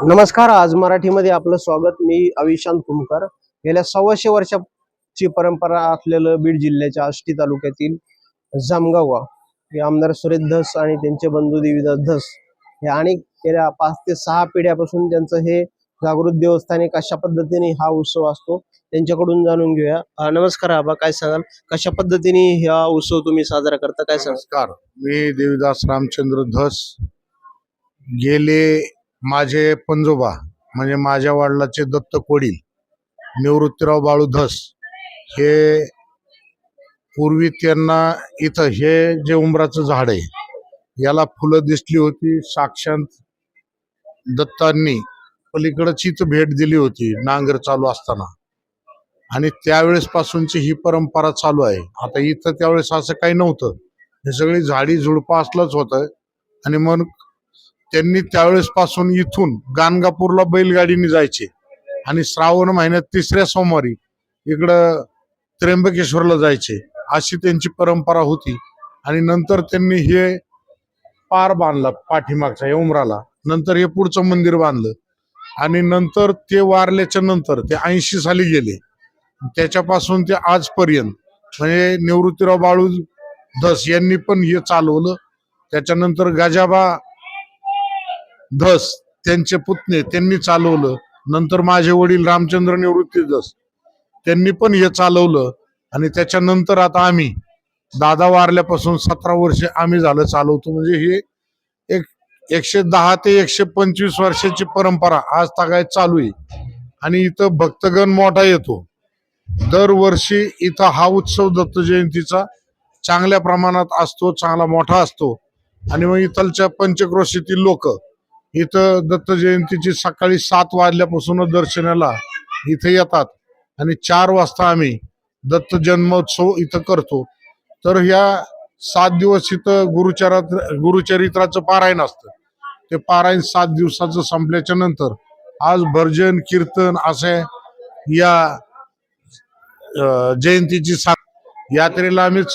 नमस्कार आज मराठीमध्ये आपलं स्वागत. मी अविशांत कुमकर. गेल्या सव्वाशे वर्षाची परंपरा असलेलं बीड जिल्ह्याच्या आष्टी तालुक्यातील जामगाव गाव हे आमदार सुरेश धस आणि त्यांचे बंधू देवीदास धस हे आणि गेल्या पाच ते सहा पिढ्यापासून त्यांचं हे जागृत देवस्थान कशा पद्धतीने हा उत्सव असतो त्यांच्याकडून जाणून घेऊया. नमस्कार आबा काय सांगाल? कशा पद्धतीने हा उत्सव तुम्ही साजरा करता? काय सांगाल? मी देवीदास रामचंद्र धस. गेले माझे पंजोबा म्हणजे माझ्या वडिलाचे दत्त कोडील निवृत्तीराव बाळू धस हे पूर्वी त्यांना इथं हे जे उंबराचं झाड आहे याला फुलं दिसली होती साक्षांत दत्तांनी पलीकडचीच इथं भेट दिली होती नांगर चालू असताना. आणि त्यावेळेस पासूनची ही परंपरा चालू आहे. आता इथं त्यावेळेस असं काही नव्हतं. हे सगळी झाडी झुडपं असलंच होतं. आणि मग त्यांनी त्यावेळेस पासून इथून गाणगापूरला बैलगाडीने जायचे. आणि श्रावण महिन्यात तिसऱ्या सोमवारी इकडं त्र्यंबकेश्वरला जायचे. अशी त्यांची परंपरा होती. आणि नंतर त्यांनी हे पार बांधला पाठीमागच्या उमराला. नंतर हे पुढचं मंदिर बांधलं. आणि नंतर ते वारल्याच्या नंतर ते ऐंशी साली गेले. त्याच्यापासून ते आजपर्यंत म्हणजे निवृत्तीराव बाळू धस यांनी पण हे चालवलं. त्याच्यानंतर गजाबा धस त्यांचे पुतणे त्यांनी चालवलं. नंतर माझे वडील रामचंद्र निवृत्ती धस. त्यांनी पण हे चालवलं आणि त्याच्यानंतर आता आम्ही दादा वारल्यापासून सतरा वर्ष आम्ही झालं चालवतो. म्हणजे हे एक एकशे दहा ते एकशे पंचवीस वर्षाची परंपरा आज तागायत चालू आहे. आणि इथं भक्तगण मोठा येतो. दरवर्षी इथं हा उत्सव दत्त जयंतीचा चांगल्या प्रमाणात असतो चांगला मोठा असतो. आणि मग इथलच्या पंचक्रोशीतील लोक इथं दत्त जयंतीची सकाळी सात वाजल्यापासून दर्शनाला इथे येतात. आणि चार वाजता आम्ही दत्त जन्मोत्सव इथं करतो. तर ह्या सात दिवस इथं गुरुचरात गुरुचरित्राचं पारायण असतं. ते पारायण सात दिवसाचं संपल्याच्या नंतर आज भजन कीर्तन असे या जयंतीची सात यात्रेला आम्हीच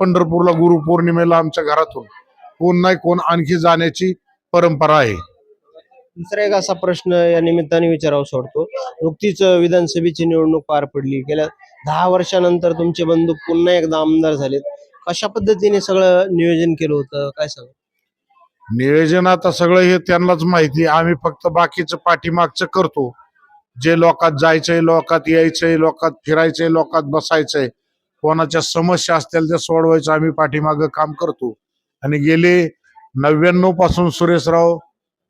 पंढरपूरला गुरु पौर्णिमेला आमच्या घरातून कोण नाही कोण आणखी जाण्याची परंपरा आहे. दुसरा एक असा प्रश्न या निमित्ताने विचारावा सोडतो. नुकतीच विधानसभेची निवडणूक पार पडली. गेल्या दहा वर्षानंतर तुमचे बंधू पुन्हा एकदा आमदार झालेत. कशा पद्धतीने सगळं नियोजन केलं होतं? काय सांग नियोजन आता सगळं हे त्यांनाच माहिती. आम्ही फक्त बाकीचं पाठीमागचं करतो. जे लोकात जायचंय लोकात यायचंय लोकात फिरायचंय लोकात बसायचंय. कोणाच्या समस्या असतील त्या सोडवायचं आम्ही पाठीमाग काम करतो. आणि गेले नव्याण्णवपासून सुरेशराव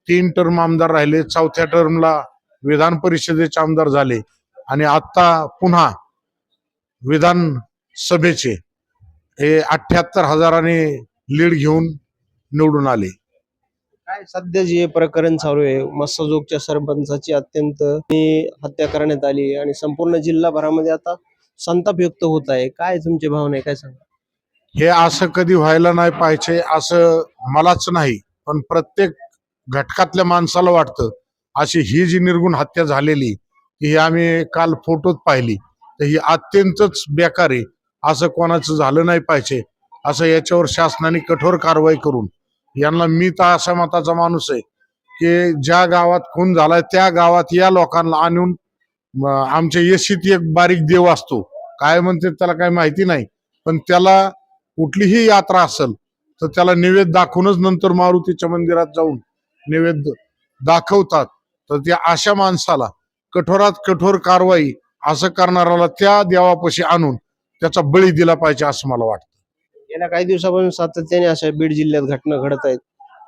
तीन टर्म आमदार राहिले. चौथ्या टर्मला विधान परिषदेचे आमदार झाले. आणि आता पुन्हा विधान सभेचे हे अठ्याहत्तर हजाराने लीड घेऊन निवडून आले. काय सध्या जे प्रकरण चालू आहे मस्सजोगच्या सरपंचाची अत्यंत हत्या करण्यात आली आणि संपूर्ण जिल्हाभरामध्ये आता संताप व्यक्त होत आहे. काय तुमची भावना आहे? काय सांगा? हे असं कधी व्हायला नाही पाहिजे असं मलाच नाही. पण प्रत्येक घटकातल्या माणसाला वाटतं. अशी ही जी निर्गुण हत्या झालेली ही आम्ही काल फोटोत पाहिली तर ही अत्यंतच बेकार आहे. असं कोणाचं झालं नाही पाहिजे. असं याच्यावर शासनाने कठोर कारवाई करून यांना मी तर अशा मताचा माणूस आहे की ज्या गावात खून झालाय त्या गावात या लोकांना आणून आमच्या येशीत एक बारीक देव असतो. काय म्हणते त्याला काही माहिती नाही पण त्याला कुठलीही यात्रा असेल तर त्याला निवेद दाखवूनच नंतर मारुतीच्या मंदिरात जाऊन नैवेद्य दाखवतात तर त्या अशा माणसाला कठोरात कठोर कारवाई असं करणाऱ्याला त्या देवापाशी आणून त्याचा बळी दिला पाहिजे असं मला वाटतं. गेल्या काही दिवसापासून सातत्याने अशा बीड जिल्ह्यात घटना घडत आहेत.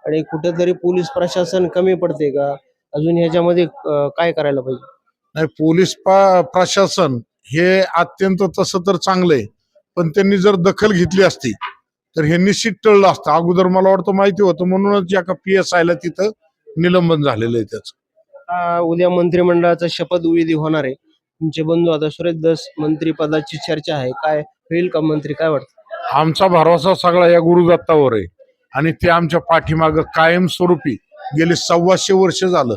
आणि कुठेतरी पोलीस प्रशासन कमी पडते का? अजून ह्याच्यामध्ये काय करायला पाहिजे? नाही पोलीस प्रशासन हे अत्यंत तसं तर चांगलं आहे पण त्यांनी जर दखल घेतली असती तर हे निश्चित टळलं असतं. अगोदर मला वाटतं माहिती होतं म्हणूनच एका पी एस आयला तिथं निलंबन झालेलं आहे त्याचं. उद्या मंत्रिमंडळाचा शपथविधी होणार आहे. तुमचे बंधू आता सुरेश दस मंत्रिपदाची चर्चा आहे. काय होईल का मंत्री? काय वाटतं? आमचा भरोसा सगळा या गुरुदत्तावर आहे. आणि ते आमच्या पाठीमागं कायमस्वरूपी गेली सव्वाशे वर्ष झालं.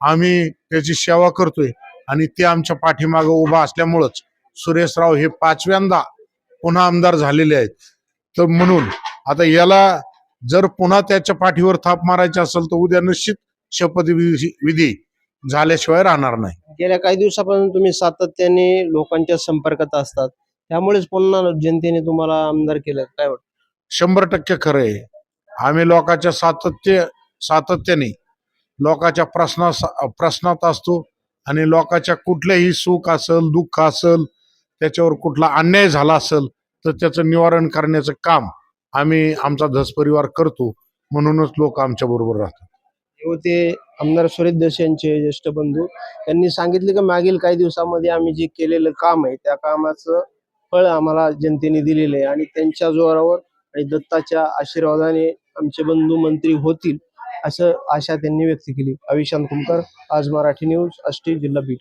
आम्ही त्याची सेवा करतोय. आणि ते आमच्या पाठीमागं उभा असल्यामुळंच सुरेशराव हे पाचव्यांदा पुन्हा आमदार झालेले आहेत. तर म्हणून आता याला जर पुन्हा त्याच्या पाठीवर थाप मारायची असेल तर उद्या निश्चित शपथविधी विधी झाल्याशिवाय राहणार नाही. गेल्या काही दिवसापासून तुम्ही सातत्याने लोकांच्या संपर्कात असतात. त्यामुळेच पुन्हा जनतेने तुम्हाला आमदार केलं. काय वाटतं? शंभर टक्के खरं आहे. आम्ही लोकांच्या सातत्य सातत्याने लोकांच्या प्रश्ना प्रश्नात असतो आणि लोकांच्या कुठलेही सुख असेल दुःख असेल त्याच्यावर कुठला अन्याय झाला असेल तर त्याचं निवारण करण्याचं काम आम्ही आमचा धस परिवार करतो म्हणूनच लोक आमच्या बरोबर राहतात. होते आमदार सुरेश दस यांचे ज्येष्ठ बंधू त्यांनी सांगितले की मागील काही दिवसामध्ये आम्ही जे केलेलं काम आहे त्या कामाचं फळ आम्हाला जनतेने दिलेलं आहे आणि त्यांच्या जोरावर आणि दत्ताच्या आशीर्वादाने आमचे बंधू मंत्री होतील असं आशा त्यांनी व्यक्त केली. अविशांत कुमकर आज मराठी न्यूज अष्टी जिल्हा बीड.